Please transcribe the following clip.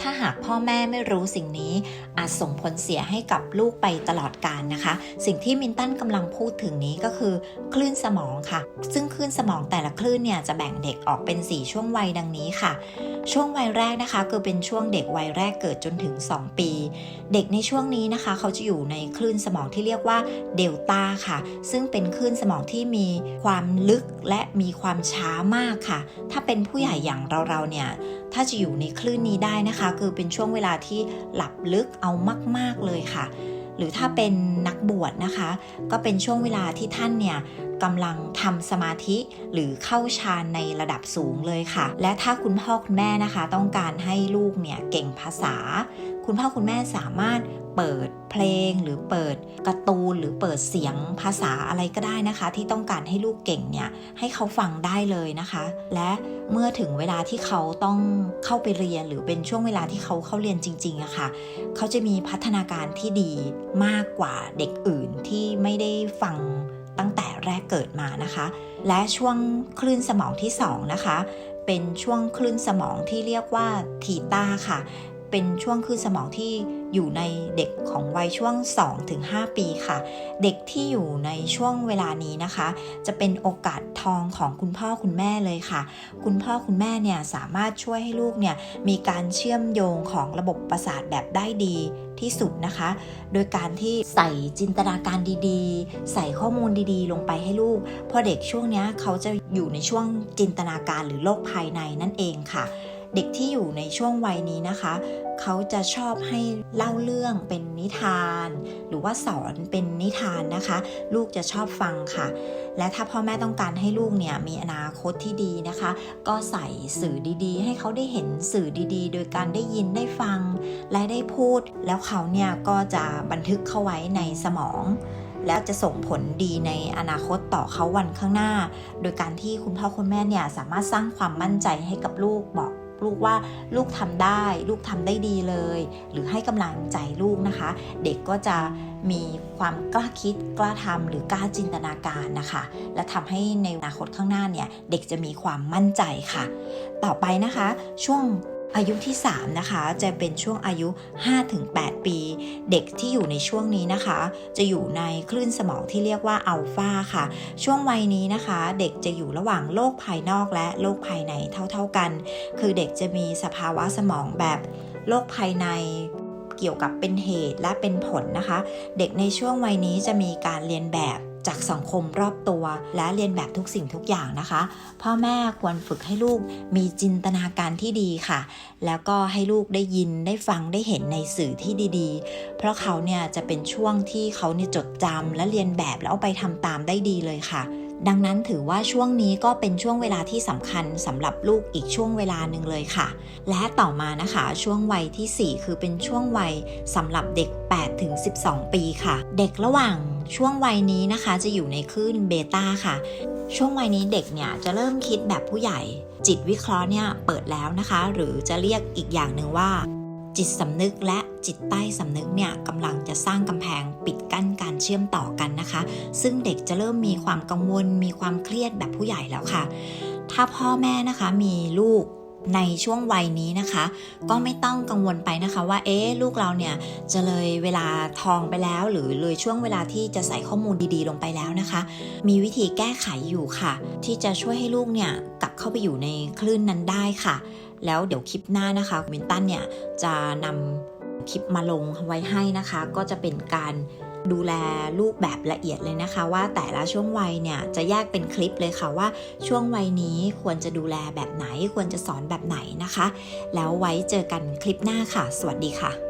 ถ้าหากพ่อแม่ไม่รู้สิ่งนี้ อาจส่งผลเสียให้กับลูกไปตลอดกาลนะคะ สิ่งที่มินตันกำลังพูดถึงนี้ก็คือ คลื่นสมองค่ะ ซึ่งคลื่นสมองแต่ละคลื่นเนี่ยจะแบ่งเด็กออกเป็น 4 ช่วงวัยดังนี้ค่ะ ช่วงวัยแรกนะคะ คือเป็นช่วงเด็กวัยแรกเกิดจนถึง 2 ปี เด็กในช่วงนี้นะคะ เขาจะอยู่ในคลื่นสมองที่เรียกว่าเดลต้าค่ะ ซึ่งเป็นคลื่นสมองที่มีความลึกและมีความช้ามากค่ะ ถ้าเป็นผู้ใหญ่อย่างเราๆเนี่ย ถ้าจะอยู่ในคลื่นนี้ได้นะคะ คือเป็นช่วงเวลาที่หลับลึกเอามาก ๆเลยค่ะ หรือถ้าเป็นนักบวชนะคะ ก็เป็นช่วงเวลาที่ท่านเนี่ย กำลังทำสมาธิหรือเข้าฌานในระดับสูงเลยค่ะ และถ้าคุณพ่อคุณแม่นะคะ ต้องการให้ลูกเนี่ยเก่งภาษา คุณพ่อคุณแม่สามารถเปิดเพลงหรือเปิดการ์ตูนหรือเปิดเสียงภาษาอะไรก็ได้นะคะ ที่ต้องการให้ลูกเก่งเนี่ยให้เขาฟังได้เลยนะคะ และเมื่อถึงเวลาที่เขาต้องเข้าไปเรียนหรือเป็นช่วงเวลาที่เขาเข้าเรียนจริงๆอะค่ะเขาจะมีพัฒนาการที่ดีมากกว่าเด็กอื่นที่ไม่ได้ฟัง ตั้งแต่แรกเกิดมานะคะ และช่วงคลื่นสมองที่2นะคะ เป็นช่วงคลื่นสมองที่เรียกว่าทีต้าค่ะ เป็นช่วงคลื่นสมองที่ อยู่ในเด็กของวัยช่วง 2-5 ปีค่ะ เด็กที่อยู่ในช่วงเวลานี้นะคะ จะเป็นโอกาสทองของคุณพ่อคุณแม่เลยค่ะ คุณพ่อคุณแม่เนี่ยสามารถช่วยให้ลูกเนี่ยมีการเชื่อมโยงของระบบประสาทแบบได้ดีที่สุดนะคะ โดยการที่ใส่จินตนาการดีๆ ใส่ข้อมูลดีๆ ลงไปให้ลูก เพราะเด็กช่วงนี้เขาจะอยู่ในช่วงจินตนาการหรือโลกภายในนั่นเองค่ะ เด็กที่อยู่ในช่วงวัยนี้นะคะ เขาจะชอบให้เล่าเรื่องเป็นนิทาน หรือว่าสอนเป็นนิทานนะคะ ลูกจะชอบฟังค่ะ และถ้าพ่อแม่ต้องการให้ลูกเนี่ยมีอนาคตที่ดีนะคะ ก็ใส่สื่อดีๆ ให้เขาได้เห็นสื่อดีๆ โดยการได้ยินได้ฟัง และได้พูด แล้วเขาเนี่ยก็จะบันทึกเข้าไว้ในสมองแล้วจะส่งผลดีในอนาคตต่อเขาวันข้างหน้า โดยการที่คุณพ่อคุณแม่เนี่ยสามารถสร้างความมั่นใจให้กับลูกบอก ลูกว่าลูกทำได้ ลูกทำได้ดีเลย หรือให้กำลังใจลูกนะคะ เด็กก็จะมีความกล้าคิดกล้าทำหรือกล้าจินตนาการนะคะ และทำให้ในอนาคตข้างหน้าเนี่ยเด็กจะมีความมั่นใจค่ะ ต่อไปนะคะ ช่วง อายุที่ 3 นะคะ จะเป็นช่วงอายุ 5-8 ปี เด็กที่อยู่ในช่วงนี้นะคะ จะอยู่ในคลื่นสมองที่เรียกว่าอัลฟาค่ะ ช่วงวัยนี้นะคะ เด็กจะอยู่ระหว่างโลกภายนอกและโลกภายในเท่าๆกัน คือเด็กจะมีสภาวะสมองแบบโลกภายในเกี่ยวกับเป็นเหตุและเป็นผลนะคะ เด็กในช่วงวัยนี้จะมีการเรียนแบบ จากสังคมรอบตัว และเรียนแบบทุกสิ่งทุกอย่างนะคะ พ่อแม่ควรฝึกให้ลูกมีจินตนาการที่ดีค่ะ แล้วก็ให้ลูกได้ยินได้ฟังได้เห็นในสื่อที่ดีๆ เพราะเขาเนี่ยจะเป็นช่วงที่เขาเนี่ยจดจำและเรียนแบบแล้วเอาไปทำตามได้ดีเลยค่ะ ดังนั้นถือว่าช่วงนี้ก็เป็นช่วงเวลาที่สำคัญสำหรับลูกอีกช่วงเวลาหนึ่งเลยค่ะ และต่อมานะคะช่วงวัยที่ 4 คือเป็นช่วงวัยสำหรับเด็ก8ถึง12 ปีค่ะ เด็กระหว่างช่วงวัยนี้นะคะจะอยู่ในคลื่นเบต้าค่ะ ช่วงวัยนี้เด็กเนี่ยจะเริ่มคิดแบบผู้ใหญ่ จิตวิเคราะห์เนี่ยเปิดแล้วนะคะ หรือจะเรียกอีกอย่างหนึ่งว่า จิตสำนึกและจิตใต้สำนึกเนี่ยกำลังจะสร้างกำแพงปิดกั้นการเชื่อมต่อกันนะคะ ซึ่งเด็กจะเริ่มมีความกังวล มีความเครียดแบบผู้ใหญ่แล้วค่ะ ถ้าพ่อแม่นะคะมีลูกในช่วงวัยนี้นะคะ ก็ไม่ต้องกังวลไปนะคะว่าเอ๊ะลูกเราเนี่ยจะเลยเวลาทองไปแล้ว หรือเลยช่วงเวลาที่จะใส่ข้อมูลดีๆ ลงไปแล้วนะคะ มีวิธีแก้ไขอยู่ค่ะ ที่จะช่วยให้ลูกเนี่ยกลับเข้าไปอยู่ในคลื่นนั้นได้ค่ะ แล้วเดี๋ยวคลิปหน้านะคะมินตันเนี่ยจะนำคลิปมาลงไว้ให้นะคะ ก็จะเป็นการดูแลลูกแบบละเอียดเลยนะคะ ว่าแต่ละช่วงวัยเนี่ยจะแยกเป็นคลิปเลยค่ะว่าช่วงวัยนี้ควรจะดูแลแบบไหน ควรจะสอนแบบไหนนะคะ แล้วไว้เจอกันคลิปหน้าค่ะ สวัสดีค่ะ